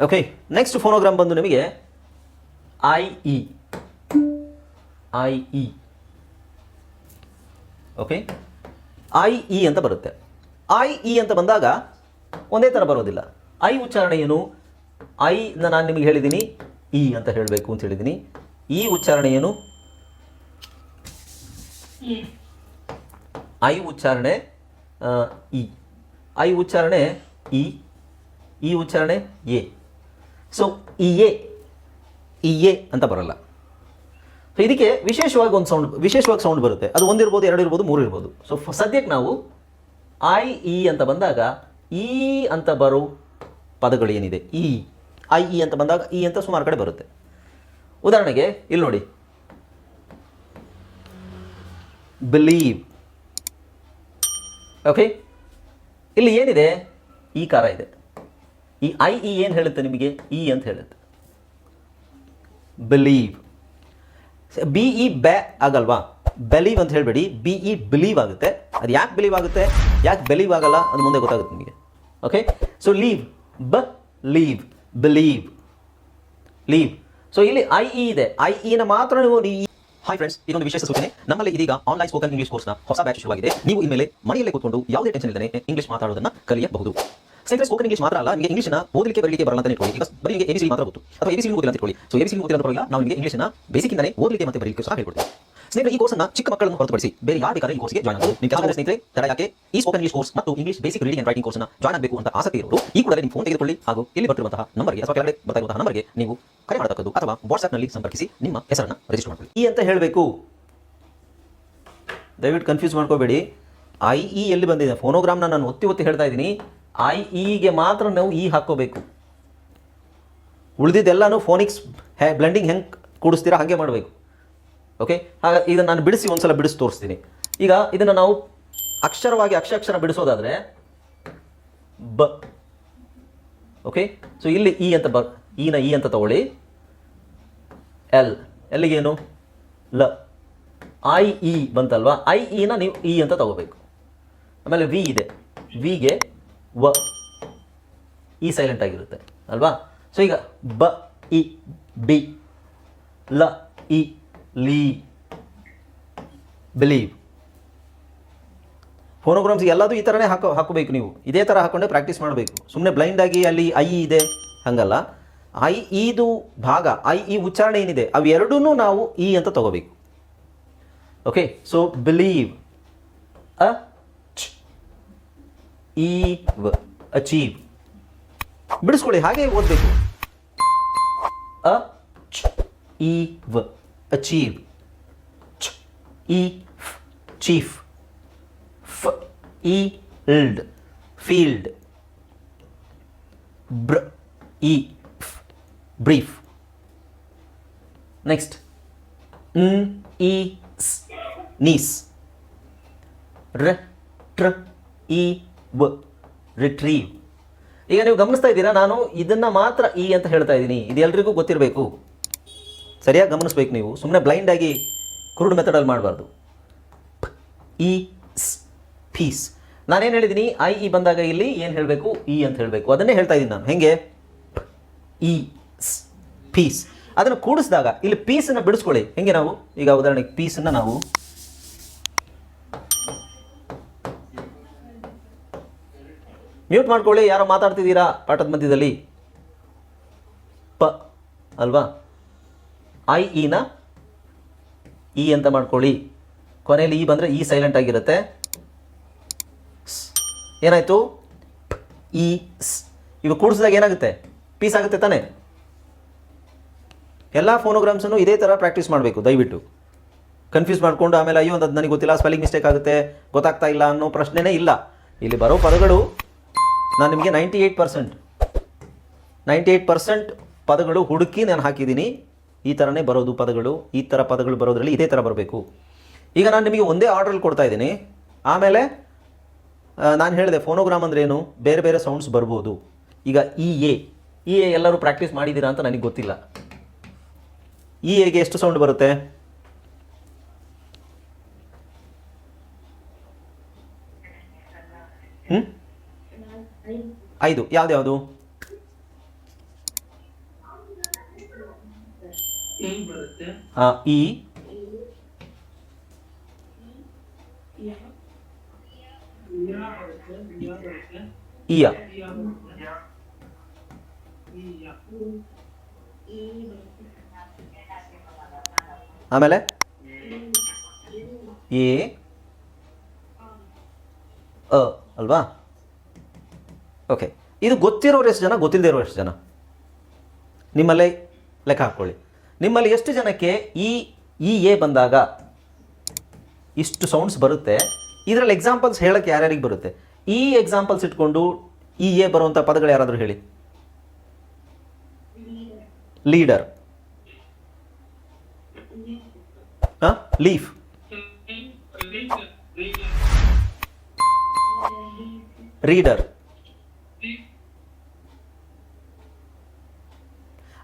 Okay next phonogram ಬಂದು ನಿಮಗೆ I E I E okay I E ಅಂತ ಬರುತ್ತೆ. ಐ ಇ ಅಂತ ಬಂದಾಗ ಒಂದೇ ಥರ ಬರೋದಿಲ್ಲ. ಐ ಉಚ್ಚಾರಣೆ ಏನು? ಐ ನಾನು ನಿಮಗೆ ಹೇಳಿದ್ದೀನಿ ಇ ಅಂತ ಹೇಳಬೇಕು ಅಂತ ಹೇಳಿದ್ದೀನಿ ಈ ಉಚ್ಚಾರಣೆ ಏನು? ಐ ಉಚ್ಚಾರಣೆ ಇ ಐ ಉಚ್ಚಾರಣೆ ಇ ಈ ಉಚ್ಚಾರಣೆ A so E A E A ಅಂತ ಬರಲ್ಲ. ಸೊ ಇದಕ್ಕೆ ವಿಶೇಷವಾಗಿ ಒಂದು ಸೌಂಡ್ ವಿಶೇಷವಾಗಿ ಸೌಂಡ್ ಬರುತ್ತೆ. ಅದು ಒಂದಿರ್ಬೋದು ಎರಡು ಇರ್ಬೋದು, ಮೂರು ಇರ್ಬೋದು. ಸೊ ಸದ್ಯಕ್ಕೆ ನಾವು ಐ ಇ ಅಂತ ಬಂದಾಗ ಇ ಅಂತ ಬರೋ ಪದಗಳು ಏನಿದೆ? ಇ ಐ ಇ ಅಂತ ಬಂದಾಗ ಈ ಅಂತ ಸುಮಾರು ಕಡೆ ಬರುತ್ತೆ. ಉದಾಹರಣೆಗೆ, ಇಲ್ಲಿ ನೋಡಿ. ಬಿಲೀವ್ ಓಕೆ ಇಲ್ಲಿ ಏನಿದೆ? ಈ ಕಾರ ಇದೆ. ಈ ಐ ಇ ಏನು ಹೇಳುತ್ತೆ ನಿಮಗೆ? ಇ ಅಂತ ಹೇಳುತ್ತೆ. ಬಿಲೀವ್ ಬಿ ಇ ಬೆ ಆಗಲ್ವಾ? ಬೆಲೀವ್ ಅಂತ ಹೇಳಬೇಡಿ. ಬಿ ಇ ಬಿಲೀವ್ ಆಗುತ್ತೆ. ಅದು ಯಾಕೆ ಬಿಲೀವ್ ಆಗುತ್ತೆ? ಯಾಕೆ ಬೆಲೀವ್ ಆಗಲ್ಲ ಅದು ಮುಂದೆ ಗೊತ್ತಾಗುತ್ತೆ ನಿಮಗೆ. ಓಕೆ ಸೊ ಲೀವ್ ಬ ಲೀವ್ ಬಿಲೀವ್ ಲೀವ್ ಸೊ ಇಲ್ಲಿ ಐ ಇ ಇದೆ. ಐ ಇನ ಮಾತ್ರ ನೀವು ಹಾಯ್ ಫ್ರೆಂಡ್ಸ್ ಇದೊಂದು ವಿಶೇಷ ಸೂಚನೆ. ನಮ್ಮಲ್ಲಿ ಇದೀಗ ಆನ್ಲೈನ್ ಸ್ಪೋಕನ್ ಇಂಗ್ಲಿಷ್ ಕೋರ್ಸ್ನ ಹೊಸ ಬ್ಯಾಚ್ ಶುರುವಾಗಿದೆ. ನೀವು ಇನ್ಮೇಲೆ ಮನೆಯಲ್ಲೇ ಕೂತ್ಕೊಂಡು ಯಾವುದೇ ಟೆನ್ಷನ್ ಇಲ್ಲದೆ ಇಂಗ್ಲಿಷ್ ಮಾತಾಡೋದನ್ನ ಕಲಿಯಬಹುದು. ಸ್ನೇಹಿತರೆ ಸ್ಪೋಕನ್ ಇಂಗ್ಲಿಷ್ ಮಾತ್ರ ಅಲ್ಲ, ನಿಮಗೆ ಇಂಗ್ಲಿಷ್ನ ಓದಲಿಕ್ಕೆ, ಬರಲಿಕ್ಕೆ ಬರಲ್ಲ ಅಂತ ಇಟ್ಕೊಳ್ಳಿ. ಈಗ ಬರೀ ಬಿ ಸಿ ಮಾತ್ರ ಗೊತ್ತು. ಅಥವಾ ಎಬಿಸಿ ಓದಿಲ್ಲ ಅಂತ ಇಟ್ಕೊಳ್ಳಿ. ಸೊ ಸಿ ಓದಿಲ್ಲ ಪರವಾಗಿಲ್ಲ ನಾವು ನಿಮಗೆ ಇಂಗ್ಲಿಷ್ನ ಬೇಸಿಕ್ ಇಂದನೇ ಓದಲಿಕ್ಕೆ ಮತ್ತೆ ಬರಲಿಕ್ಕೆ ಸಹ ಹೇಳ್ಕೊಡ್ತೀವಿ. ಸ್ನೇಹಿತರೆ, ಈ ಕೋರ್ಸ್ನ ಚಿಕ್ಕ ಮಕ್ಕಳನ್ನು ಹೊರತುಪಡಿಸಿ ಬೇರೆ ಯಾರು ಬೇಕಾದ್ರೆ ಈ ಕೋರ್ಸ್ಗೆ ಜಾಯ್ನ್ ಆಗಬಹುದು ನಿಮ್ಮ ಕೆಲವು ಸ್ನೇಹಿತರೆ, ತಡ ಯಾಕೆ? ಈ ಸ್ಪೋಕನ್ ಇಂಗ್ಲಿಷ್ ಕೋರ್ಸ್ ಮತ್ತು English basic reading and writing ಕೋರ್ಸ್ನ ಜಾಯ್ನ್ ಆಗಬೇಕು ಅಂತ ಆಸಕ್ತಿ ಇರೋರು, ಈ ಕೂಡಲೇ ನಿಮ್ಮ ಫೋನ್ ತೆಗೆದುಕೊಳ್ಳಿ. ಹಾಗೂ ಇಲ್ಲಿ ಬರ್ತಿರುವಂತಹ ನಂಬರ್ಗೆ ಅಥವಾ ಕೆಳಗಡೆ ಬರ್ತಾ ಇರುವಂತಹ ನಂಬರ್ಗೆ ನೀವು ಕರೆ ಮಾಡತಕ್ಕದ್ದು ಅಥವಾ ವಾಟ್ಸ್ಆಪ್ನಲ್ಲಿ ಸಂಪರ್ಕಿಸಿ ನಿಮ್ಮ ಹೆಸರನ್ನು ರಿಜಿಸ್ಟರ್ ಮಾಡ್ಕೊಳ್ಳಿ. ಈ ಅಂತ ಹೇಳಬೇಕು. ದಯವಿಟ್ಟು ಕನ್ಫ್ಯೂಸ್ ಮಾಡ್ಕೋಬೇಡಿ. ಐ ಇ ಎಲ್ಲಿ ಬಂದಿದೆ. ಫೋನೋಗ್ರಾಮ್ನ ನಾನು ಒತ್ತಿ ಒತ್ತಿ ಹೇಳ್ತಾ ಇದ್ದೀನಿ. ಐ ಇಗೆ ಮಾತ್ರ ನಾವು ಇ ಹಾಕ್ಕೋಬೇಕು. ಉಳಿದಿದ್ದೆಲ್ಲನೂ ಫೋನಿಕ್ಸ್ ಹೇ ಬ್ಲೆಂಡಿಂಗ್ ಹೆಂಗೆ ಕೂಡಿಸ್ತೀರಾ ಹಾಗೆ ಮಾಡಬೇಕು. ಓಕೆ ಹಾಗಾಗಿ ಇದನ್ನು ನಾನು ಬಿಡಿಸಿ ಒಂದ್ಸಲ ಬಿಡಿಸಿ ತೋರಿಸ್ತೀನಿ. ಈಗ ಇದನ್ನು ನಾವು ಅಕ್ಷರವಾಗಿ ಅಕ್ಷರ ಬಿಡಿಸೋದಾದರೆ ಬ. ಓಕೆ ಸೊ ಇಲ್ಲಿ ಇ ಅಂತ ಬ ಇನ ಇ ಅಂತ ತಗೊಳ್ಳಿ. ಎಲ್ ಎಲ್ಲಿಗೇನು ಲ. I E ಬಂತಲ್ವಾ? ಐ ಇನ ನೀವು ಇ ಅಂತ ತಗೋಬೇಕು. ಆಮೇಲೆ ವಿ ಇದೆ. ವಿಗೆ ವ ಇ ಸೈಲೆಂಟ್ ಆಗಿರುತ್ತೆ, ಅಲ್ವಾ? ಸೊ ಈಗ ಬ, ಇ, ಬಿ, ಲ, ಇ, ಲೀ, ಬಿಲೀವ್. ಫೋನೋಗ್ರಾಮ್ಸ್ ಎಲ್ಲದೂ ಈ ಥರನೇ ಹಾಕೋ, ಹಾಕೋಬೇಕು ನೀವು. ಇದೇ ಥರ ಹಾಕೊಂಡೆ ಪ್ರಾಕ್ಟೀಸ್ ಮಾಡಬೇಕು. ಸುಮ್ಮನೆ ಬ್ಲೈಂಡ್ ಆಗಿ ಅಲ್ಲಿ ಐ ಇದೆ, ಹಂಗಲ್ಲ. ಐ ಇದು ಭಾಗ, ಐ, ಈ ಉಚ್ಚಾರಣೆ ಏನಿದೆ ಅವೆರಡೂ ನಾವು ಇ ಅಂತ ತಗೋಬೇಕು. ಓಕೆ ಸೊ ಬಿಲೀವ್ ಅ ಈವ್ ಅಚೀವ್ ಬಿಡಿಸ್ಕೊಳ್ಳಿ, ಹಾಗೆ ಓದಬೇಕು. ಅ ಈವ್ ಅಚೀವ್ ಚ, ಈ ಚೀಫ್ ಫ, ಈ ಇಲ್ಡ್ ಫೀಲ್ಡ್. ಬ್ರ, ಈ ಬ್ರೀಫ್. ನೆಕ್ಸ್ಟ್. ನ್, ಈ ನೀಸ್. ರ, ಟ್ರ ಇ ವ ರಿಟ್ರೀವ್ ಈಗ ನೀವು ಗಮನಿಸ್ತಾ ಇದ್ದೀರಾ? ನಾನು ಇದನ್ನ ಮಾತ್ರ ಈ ಅಂತ ಹೇಳ್ತಾ ಇದ್ದೀನಿ. ಇದು ಎಲ್ರಿಗೂ ಗೊತ್ತಿರಬೇಕು. ಸರಿಯಾಗಿ ಗಮನಿಸ್ಬೇಕು ನೀವು. ಸುಮ್ಮನೆ ಬ್ಲೈಂಡ್ ಆಗಿ ಕುರುಡು ಮೆಥಡಲ್ಲಿ ಮಾಡಬಾರ್ದು. ಇ ಸ್ ಪೀಸ್ ನಾನೇನು ಹೇಳಿದ್ದೀನಿ? ಐ ಇ ಬಂದಾಗ ಇಲ್ಲಿ ಏನು ಹೇಳಬೇಕು? ಇ ಅಂತ ಹೇಳಬೇಕು. ಅದನ್ನೇ ಹೇಳ್ತಾ ಇದ್ದೀನಿ ನಾನು. ಹೆಂಗೆ? ಇ ಪೀಸ್ ಅದನ್ನು ಕೂಡಿಸಿದಾಗ ಇಲ್ಲಿ ಪೀಸನ್ನು ಬಿಡಿಸ್ಕೊಳ್ಳಿ. ಹೆಂಗೆ ನಾವು? ಈಗ ಉದಾಹರಣೆಗೆ ಪೀಸನ್ನು ನಾವು ಮ್ಯೂಟ್ ಮಾಡ್ಕೊಳ್ಳಿ, ಯಾರೋ ಮಾತಾಡ್ತಿದ್ದೀರಾ ಪಾಠದ ಮಧ್ಯದಲ್ಲಿ? ಪ, ಅಲ್ವಾ? ಐ ಇನ ಇ ಅಂತ ಮಾಡ್ಕೊಳ್ಳಿ. ಕೊನೆಯಲ್ಲಿ ಇ ಬಂದರೆ ಇ ಸೈಲೆಂಟ್ ಆಗಿರುತ್ತೆ. ಏನಾಯಿತು? ಇ ಸ್. ಇವಾಗ ಕೂಡಿಸಿದಾಗ ಏನಾಗುತ್ತೆ? ಪೀಸ್ ಆಗುತ್ತೆ ತಾನೇ? ಎಲ್ಲ ಫೋನೋಗ್ರಾಮ್ಸನ್ನು ಇದೇ ಥರ ಪ್ರಾಕ್ಟೀಸ್ ಮಾಡಬೇಕು, ದಯವಿಟ್ಟು. ಕನ್ಫ್ಯೂಸ್ ಮಾಡಿಕೊಂಡು ಆಮೇಲೆ, ಅಯ್ಯೋ ಅದು ನನಗೆ ಗೊತ್ತಿಲ್ಲ ಸ್ಪೆಲ್ಲಿಂಗ್ ಮಿಸ್ಟೇಕ್ ಆಗುತ್ತೆ, ಗೊತ್ತಾಗ್ತಾ ಇಲ್ಲ ಅನ್ನೋ ಪ್ರಶ್ನೆನೇ ಇಲ್ಲ. ಇಲ್ಲಿ ಬರೋ ಪದಗಳು ನಾನು ನಿಮಗೆ ninety eight percent ninety eight percent ಪದಗಳು ಹುಡುಕಿ ನಾನು ಹಾಕಿದ್ದೀನಿ ಈ ಥರನೇ ಬರೋದು ಪದಗಳು, ಈ ಥರ ಪದಗಳು ಬರೋದ್ರಲ್ಲಿ ಇದೇ ಥರ ಬರಬೇಕು. ಈಗ ನಾನು ನಿಮಗೆ ಒಂದೇ ಆರ್ಡ್ರಲ್ಲಿ ಕೊಡ್ತಾ ಇದ್ದೀನಿ. ಆಮೇಲೆ ನಾನು ಹೇಳಿದೆ ಫೋನೋಗ್ರಾಮ್ ಅಂದ್ರೆ ಏನು? ಬೇರೆ ಬೇರೆ ಸೌಂಡ್ಸ್ ಬರ್ಬೋದು. ಈಗ ಇ ಎ ಇ ಎ ಎಲ್ಲರೂ ಪ್ರಾಕ್ಟೀಸ್ ಮಾಡಿದ್ದೀರಾ ಅಂತ ನನಗೆ ಗೊತ್ತಿಲ್ಲ. ಇ ಎಗೆ ಎಷ್ಟು ಸೌಂಡ್ ಬರುತ್ತೆ ಹ್ಞೂ ಐದು ಯಾವ್ದು ಯಾವುದು? ಈ ಬರುತ್ತೆ ಆ, ಇ ಇಯ ಆಮೇಲೆ? ಎ. ಅಲ್ವಾ? ಓಕೆ ಇದು ಗೊತ್ತಿರೋರು ಎಷ್ಟು ಜನ ಗೊತ್ತಿಲ್ಲದೆ ಇರೋರು ಎಷ್ಟು ಜನ? ನಿಮ್ಮಲ್ಲಿ ಲೆಕ್ಕ ಹಾಕ್ಕೊಳ್ಳಿ. ನಿಮ್ಮಲ್ಲಿ ಎಷ್ಟು ಜನಕ್ಕೆ ಈ ಇ ಎ ಬಂದಾಗ ಇಷ್ಟು ಸೌಂಡ್ಸ್ ಬರುತ್ತೆ? ಇದರಲ್ಲಿ ಎಕ್ಸಾಂಪಲ್ಸ್ ಹೇಳೋಕ್ಕೆ ಯಾರ್ಯಾರಿಗೆ ಬರುತ್ತೆ? ಈ ಎಕ್ಸಾಂಪಲ್ಸ್ ಇಟ್ಕೊಂಡು ಈ ಎ ಬರುವಂಥ ಪದಗಳು ಯಾರಾದರೂ ಹೇಳಿ. ಲೀಡರ್ ಹಾಂ ಲೀಫ್ ರೀಡರ್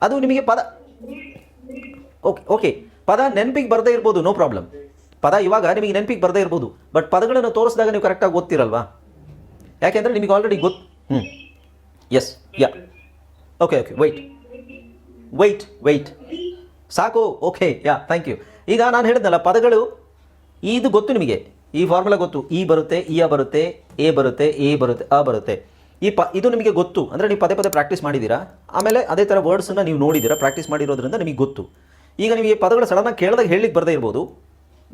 ಅದು ನಿಮಗೆ ಪದ ಓಕೆ ಓಕೆ. ಪದ ನೆನಪಿಗೆ ಬರದೇ ಇರ್ಬೋದು ನೋ ಪ್ರಾಬ್ಲಮ್ ಪದ ಇವಾಗ ನಿಮಗೆ ನೆನಪಿಗೆ ಬರದೇ ಇರ್ಬೋದು. ಬಟ್ ಪದಗಳನ್ನು ತೋರಿಸಿದಾಗ ನೀವು ಕರೆಕ್ಟಾಗಿ ಓದ್ತಿರಲ್ವಾ? ಯಾಕೆಂದರೆ ನಿಮಗೆ ಆಲ್ರೆಡಿ ಗೊತ್ತು ಹ್ಞೂ yes ya okay okay wait wait wait ಸಾಕು. ಓಕೆ ಯಾ ಥ್ಯಾಂಕ್ ಯು ಈಗ ನಾನು ಹೇಳಿದ್ನಲ್ಲ, ಪದಗಳು ಇದು ಗೊತ್ತು ನಿಮಗೆ. ಈ ಫಾರ್ಮುಲಾ ಗೊತ್ತು. ಇ ಬರುತ್ತೆ ಇ ಬರುತ್ತೆ, ಎ ಬರುತ್ತೆ ಎ ಬರುತ್ತೆ, ಅ ಬರುತ್ತೆ. ಈ ಪ, ಇದು ನಿಮಗೆ ಗೊತ್ತು. ಅಂದರೆ ನೀವು ಪದೇ ಪದೇ ಪ್ರಾಕ್ಟೀಸ್ ಮಾಡಿದ್ದೀರಾ? ಆಮೇಲೆ ಅದೇ ಥರ ವರ್ಡ್ಸನ್ನು ನೀವು ನೋಡಿದ್ದೀರಾ ಪ್ರಾಕ್ಟೀಸ್ ಮಾಡಿರೋದ್ರಿಂದ ನಿಮಗೆ ಗೊತ್ತು. ಈಗ ನೀವು ಈ ಪದಗಳು ಸಡನ್ನ ಕೇಳಿದಾಗ ಹೇಳಲಿಕ್ಕೆ ಬರದೇ ಇರ್ಬೋದು.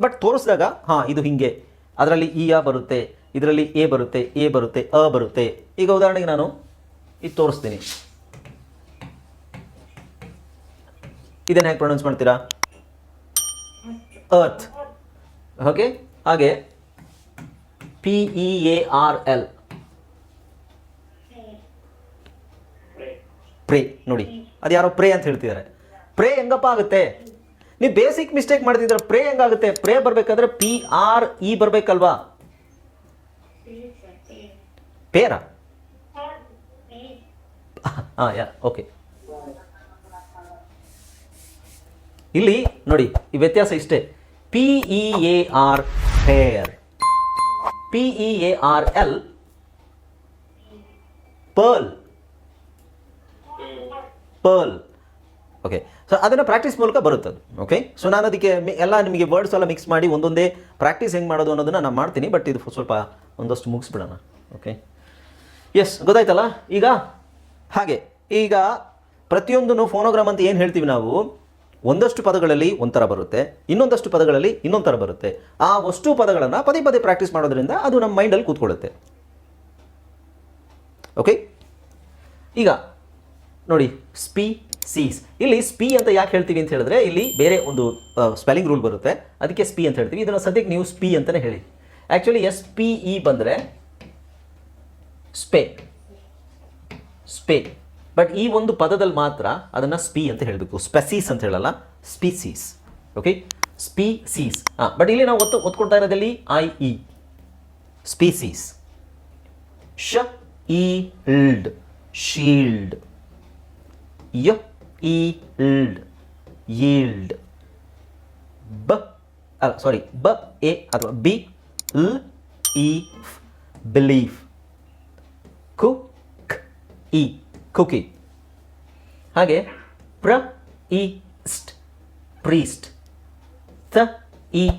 ಬಟ್ ತೋರಿಸಿದಾಗ, ಹಾಂ, ಇದು ಹಿಂಗೆ. ಅದರಲ್ಲಿ ಇ ಆ ಬರುತ್ತೆ. ಇದರಲ್ಲಿ ಎ ಬರುತ್ತೆ ಎ ಬರುತ್ತೆ, ಅ ಬರುತ್ತೆ. ಈಗ ಉದಾಹರಣೆಗೆ ನಾನು ಇದು ತೋರಿಸ್ತೀನಿ. ಇದನ್ನು ಹೇಗೆ ಪ್ರೊನೌನ್ಸ್ ಮಾಡ್ತೀರಾ? ಅರ್ತ್ ಓಕೆ ಹಾಗೆ. P E A R L pray, ನೋಡಿ ಅದು ಯಾರೋ ಪ್ರೇ ಅಂತ ಹೇಳ್ತಿದ್ದಾರೆ. ಪ್ರೇ ಹೆಂಗಪ್ಪ ಆಗುತ್ತೆ? ನೀವು ಬೇಸಿಕ್ ಮಿಸ್ಟೇಕ್ ಮಾಡ್ತಿದ್ರೆ ಪ್ರೇ ಹೆಂಗಾಗುತ್ತೆ? ಪ್ರೇ ಬರಬೇಕಾದ್ರೆ ಪಿ ಆರ್ ಇ ಬರಬೇಕಲ್ವಾ? ಪೇರಾ? ಹಾಂ, ಯಾ ಓಕೆ ಇಲ್ಲಿ, ನೋಡಿ, ಈ ವ್ಯತ್ಯಾಸ ಇಷ್ಟೇ. P E A R pair P E A R L pearl pearl. Okay so ಅದನ್ನು ಪ್ರಾಕ್ಟೀಸ್ ಮೂಲಕ ಬರುತ್ತೆ ಅದು ಓಕೆ ಸೊ ನಾನು ಅದಕ್ಕೆ ಎಲ್ಲ ನಿಮಗೆ ವರ್ಡ್ಸ್ ಎಲ್ಲ ಮಿಕ್ಸ್ ಮಾಡಿ ಒಂದೊಂದೇ ಪ್ರಾಕ್ಟೀಸ್ ಹೆಂಗೆ ಮಾಡೋದು ಅನ್ನೋದನ್ನು ನಾನು ಮಾಡ್ತೀನಿ ಬಟ್ ಇದು ಸ್ವಲ್ಪ ಒಂದಷ್ಟು ಮುಗಿಸ್ಬಿಡೋಣ. ಓಕೆ ಎಸ್ ಗೊತ್ತಾಯ್ತಲ್ಲ? ಈಗ ಹಾಗೆ. ಈಗ ಪ್ರತಿಯೊಂದನ್ನು ಫೋನೋಗ್ರಾಮ್ ಅಂತ ಏನು ಹೇಳ್ತೀವಿ ನಾವು? ಒಂದಷ್ಟು ಪದಗಳಲ್ಲಿ ಒಂಥರ ಬರುತ್ತೆ, ಇನ್ನೊಂದಷ್ಟು ಪದಗಳಲ್ಲಿ ಇನ್ನೊಂದು ಥರ ಬರುತ್ತೆ. ಆ ಅಷ್ಟು ಪದಗಳನ್ನು ಪದೇ ಪದೇ ಪ್ರಾಕ್ಟೀಸ್ ಮಾಡೋದ್ರಿಂದ ಅದು ನಮ್ಮ ಮೈಂಡಲ್ಲಿ ಕೂತ್ಕೊಳ್ಳುತ್ತೆ. ಓಕೆ ಈಗ ನೋಡಿ ಸ್ಪಿ ಸೀಸ್ ಇಲ್ಲಿ ಸ್ಪಿ ಅಂತ ಯಾಕೆ ಹೇಳ್ತೀವಿ ಅಂತ ಹೇಳಿದ್ರೆ, ಇಲ್ಲಿ ಬೇರೆ ಒಂದು ಸ್ಪೆಲ್ಲಿಂಗ್ ರೂಲ್ ಬರುತ್ತೆ. ಅದಕ್ಕೆ ಸ್ಪಿ ಅಂತ ಹೇಳ್ತೀವಿ. ಇದನ್ನು ಸದ್ಯಕ್ಕೆ ನೀವು ಸ್ಪಿ ಅಂತಲೇ ಹೇಳಿ. ಆ್ಯಕ್ಚುಲಿ ಎಸ್ ಪಿ ಇ ಬಂದರೆ ಸ್ಪೇ ಸ್ಪೇ ಬಟ್ ಈ ಒಂದು ಪದದಲ್ಲಿ ಮಾತ್ರ ಅದನ್ನು ಸ್ಪಿ ಅಂತ ಹೇಳಬೇಕು. ಸ್ಪೆಸೀಸ್ ಅಂತ ಹೇಳಲ್ಲ ಸ್ಪೀಸೀಸ್ ಓಕೆ ಸ್ಪೀಸೀಸ್ ಹಾಂ ಬಟ್ ಇಲ್ಲಿ ನಾವು ಒತ್ತು, ಒತ್ಕೊಳ್ತಾ ಇರೋದಲ್ಲಿ ಐ ಇ ಸ್ಪೀಸೀಸ್ ಶ ಶೀಲ್ಡ್ ಯ ಈಲ್ಡ್ ಯೀಲ್ಡ್ ಬ ಸಾರಿ ಬ, ಎ, ಅಥವಾ ಬಿ, ಲ್ E belief. Cook E cookie. ಹಾಗೆ, ಪ್ರ ಇ ಸ್ಟ್, ಪ್ರೀಸ್ಟ್. ತ ಇ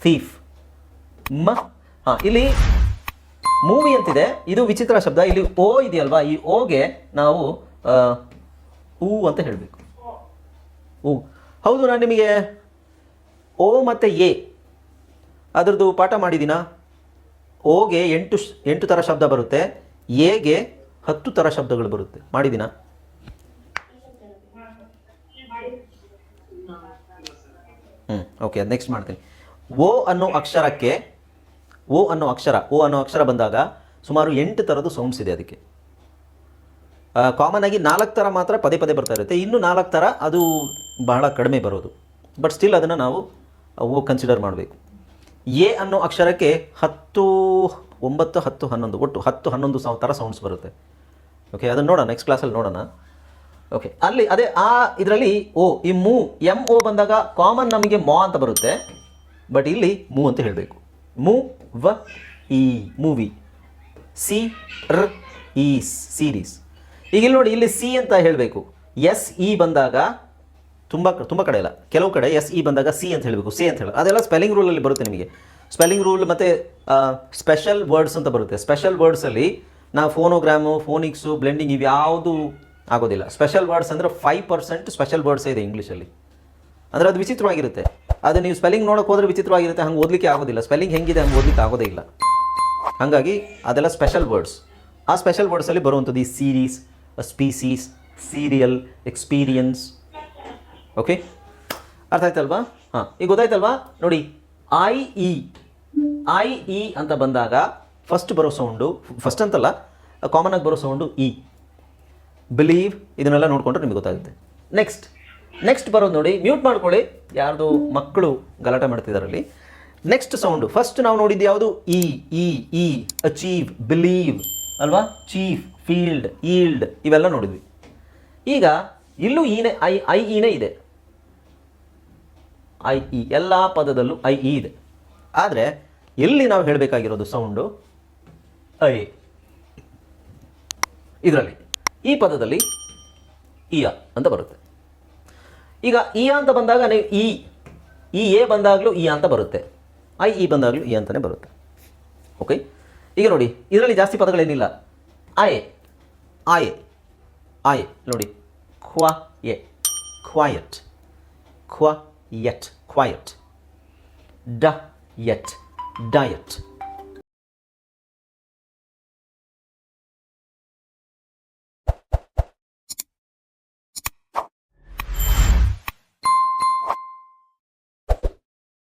ಥೀಫ್. ಮ, ಹಾಂ, ಇಲ್ಲಿ ಮೂವಿ ಅಂತಿದೆ. ಇದು ವಿಚಿತ್ರ ಶಬ್ದ. ಇಲ್ಲಿ ಓ ಇದೆಯಲ್ವಾ? ಈ ಓಗೆ ನಾವು ಊ ಅಂತ ಹೇಳಬೇಕು. ಊ. ಹೌದು, ನಾನು ನಿಮಗೆ ಓ ಮತ್ತು ಎ. ಅದರದ್ದು ಪಾಠ ಮಾಡಿದ್ದೀನ? ಓಗೆ ಎಂಟು ಎಂಟು ಥರ ಶಬ್ದ ಬರುತ್ತೆ. ಎಗೆ ಹತ್ತು ಥರ ಶಬ್ದಗಳು ಬರುತ್ತೆ. ಮಾಡಿದ್ದೀನ? ಹ್ಞೂ ಓಕೆ, ಅದು ನೆಕ್ಸ್ಟ್ ಮಾಡ್ತೀನಿ. ಓ ಅನ್ನೋ ಅಕ್ಷರಕ್ಕೆ, ಓ ಅನ್ನೋ ಅಕ್ಷರ, ಓ ಅನ್ನೋ ಅಕ್ಷರ ಬಂದಾಗ ಸುಮಾರು ಎಂಟು ಥರದ್ದು ಸೌಂಡ್ಸ್ ಇದೆ ಅದಕ್ಕೆ. ಕಾಮನ್ ಆಗಿ ನಾಲ್ಕು ಥರ ಮಾತ್ರ ಪದೇ ಪದೇ ಬರ್ತಾ ಇರುತ್ತೆ. ಇನ್ನು ನಾಲ್ಕು ಥರ ಅದು ಬಹಳ ಕಡಿಮೆ ಬರೋದು. ಬಟ್ ಸ್ಟಿಲ್ ಅದನ್ನು ನಾವು ಕನ್ಸಿಡರ್ ಮಾಡಬೇಕು. ಎ ಅನ್ನೋ ಅಕ್ಷರಕ್ಕೆ ಹತ್ತು, ಒಂಬತ್ತು, ಹತ್ತು, ಹನ್ನೊಂದು, ಒಟ್ಟು ಹತ್ತು, ಹನ್ನೊಂದು ಸಾವಿರ ಥರ ಸೌಂಡ್ಸ್ ಬರುತ್ತೆ. ಓಕೆ ಅದನ್ನು ನೋಡೋಣ ನೆಕ್ಸ್ಟ್ ಕ್ಲಾಸಲ್ಲಿ ನೋಡೋಣ. ಓಕೆ ಅಲ್ಲಿ ಅದೇ ಆ, ಇದರಲ್ಲಿ ಓ ಈ ಮೂ ಎಂ ಓ ಬಂದಾಗ ಕಾಮನ್ ನಮಗೆ ಮಾ ಅಂತ ಬರುತ್ತೆ. ಬಟ್ ಇಲ್ಲಿ ಮೂ ಅಂತ ಹೇಳಬೇಕು. ಮೂ, ವ, ಈ, ಮೂವಿ. ಸಿ, ರ್, ಈ ಸೀರೀಸ್ ಈಗ ಇಲ್ಲಿ ನೋಡಿ, ಇಲ್ಲಿ ಸಿ ಅಂತ ಹೇಳಬೇಕು. ಎಸ್ ಇ ಬಂದಾಗ ತುಂಬ ತುಂಬ ಕಡೆ ಇಲ್ಲ ಕೆಲವು ಕಡೆ ಎಸ್ ಇ ಬಂದಾಗ ಸಿ ಅಂತ ಹೇಳಬೇಕು. ಸಿ ಅಂತ ಹೇಳಿ ಅದೆಲ್ಲ ಸ್ಪೆಲ್ಲಿಂಗ್ ರೂಲಲ್ಲಿ ಬರುತ್ತೆ ನಿಮಗೆ. ಸ್ಪೆಲ್ಲಿಂಗ್ ರೂಲ್ ಮತ್ತು ಸ್ಪೆಷಲ್ ವರ್ಡ್ಸ್ ಅಂತ ಬರುತ್ತೆ. ಸ್ಪೆಷಲ್ ವರ್ಡ್ಸಲ್ಲಿ ನಾವು ಫೋನೋಗ್ರಾಮು ಫೋನಿಕ್ಸು ಬ್ಲೆಂಡಿಂಗ್ ಇವ್ಯಾವುದು ಆಗೋದಿಲ್ಲ. ಸ್ಪೆಷಲ್ ವರ್ಡ್ಸ್ ಅಂದರೆ ಫೈವ್ ಪರ್ಸೆಂಟ್ ಸ್ಪೆಷಲ್ ವರ್ಡ್ಸ್ ಇದೆ ಇಂಗ್ಲೀಷಲ್ಲಿ ಅಂದರೆ ಅದು ವಿಚಿತ್ರವಾಗಿರುತ್ತೆ. ಅದು ನೀವು ಸ್ಪೆಲ್ಲಿಂಗ್ ನೋಡೋಕೆ ಹೋದ್ರೆ ವಿಚಿತ್ರವಾಗಿರುತ್ತೆ. ಹಂಗೆ ಓದಲಿಕ್ಕೆ ಆಗೋದಿಲ್ಲ. ಸ್ಪೆಲ್ಲಿಂಗ್ ಹೆಂಗಿದೆ ಹಂಗೆ ಓದಲಿಕ್ಕೆ ಆಗೋದೇ ಇಲ್ಲ. ಹಾಗಾಗಿ ಅದೆಲ್ಲ ಸ್ಪೆಷಲ್ ವರ್ಡ್ಸ್ ಆ ಸ್ಪೆಷಲ್ ವರ್ಡ್ಸಲ್ಲಿ ಬರುವಂಥದ್ದು ಈ series species serial experience okay ಅರ್ಥ ಆಯ್ತಲ್ವಾ ಹಾಂ. ಈಗ ಗೊತ್ತಾಯ್ತಲ್ವಾ? ನೋಡಿ ಐ ಇ ಐ ಇ ಅಂತ ಬಂದಾಗ ಫಸ್ಟ್ ಬರೋ ಸೌಂಡು ಫಸ್ಟ್ ಅಂತಲ್ಲ ಕಾಮನ್ ಆಗಿ ಬರೋ ಸೌಂಡು ಇ ಬಿಲೀವ್ ಇದನ್ನೆಲ್ಲ ನೋಡಿಕೊಂಡ್ರೆ ನಿಮಗೆ ಗೊತ್ತಾಗುತ್ತೆ. ನೆಕ್ಸ್ಟ್ ನೆಕ್ಸ್ಟ್ ಬರೋದು ನೋಡಿ ಮ್ಯೂಟ್ ಮಾಡ್ಕೊಳ್ಳಿ. ಯಾರ್ದು ಮಕ್ಕಳು ಗಲಾಟೆ ಮಾಡ್ತಿದ್ದಾರಲ್ಲಿ ನೆಕ್ಸ್ಟ್ ಸೌಂಡು ಫಸ್ಟ್ ನಾವು ನೋಡಿದ್ದು ಯಾವುದು? ಇ ಇ ಅಚೀವ್ ಬಿಲೀವ್ ಅಲ್ವಾ? ಚೀಫ್ ಫೀಲ್ಡ್ ಈಲ್ಡ್ ಇವೆಲ್ಲ ನೋಡಿದ್ವಿ. ಈಗ ಇಲ್ಲೂ ಈನೆ ಐ ಐ ಇನೇ ಇದೆ. ಐ ಇ ಎಲ್ಲ ಪದದಲ್ಲೂ ಐ ಇ ಇದೆ. ಆದರೆ ಎಲ್ಲಿ ನಾವು ಹೇಳಬೇಕಾಗಿರೋದು ಸೌಂಡು ಐ ಇದರಲ್ಲಿ. ಈ ಪದದಲ್ಲಿ ಇಯ ಅಂತ ಬರುತ್ತೆ. ಈಗ ಇ ಅಂತ ಬಂದಾಗ ನೀವು ಇ ಇ ಎ ಬಂದಾಗಲೂ ಇ ಅಂತ ಬರುತ್ತೆ. ಐ ಇ ಬಂದಾಗಲೂ ಇ ಅಂತಲೇ ಬರುತ್ತೆ. ಓಕೆ ಈಗ ನೋಡಿ ಇದರಲ್ಲಿ ಜಾಸ್ತಿ ಪದಗಳೇನಿಲ್ಲ ಆಯೆ ಆಯೆ ಆಯೆ ನೋಡಿ ಕ್ವಾ A quiet quiet quiet diet diet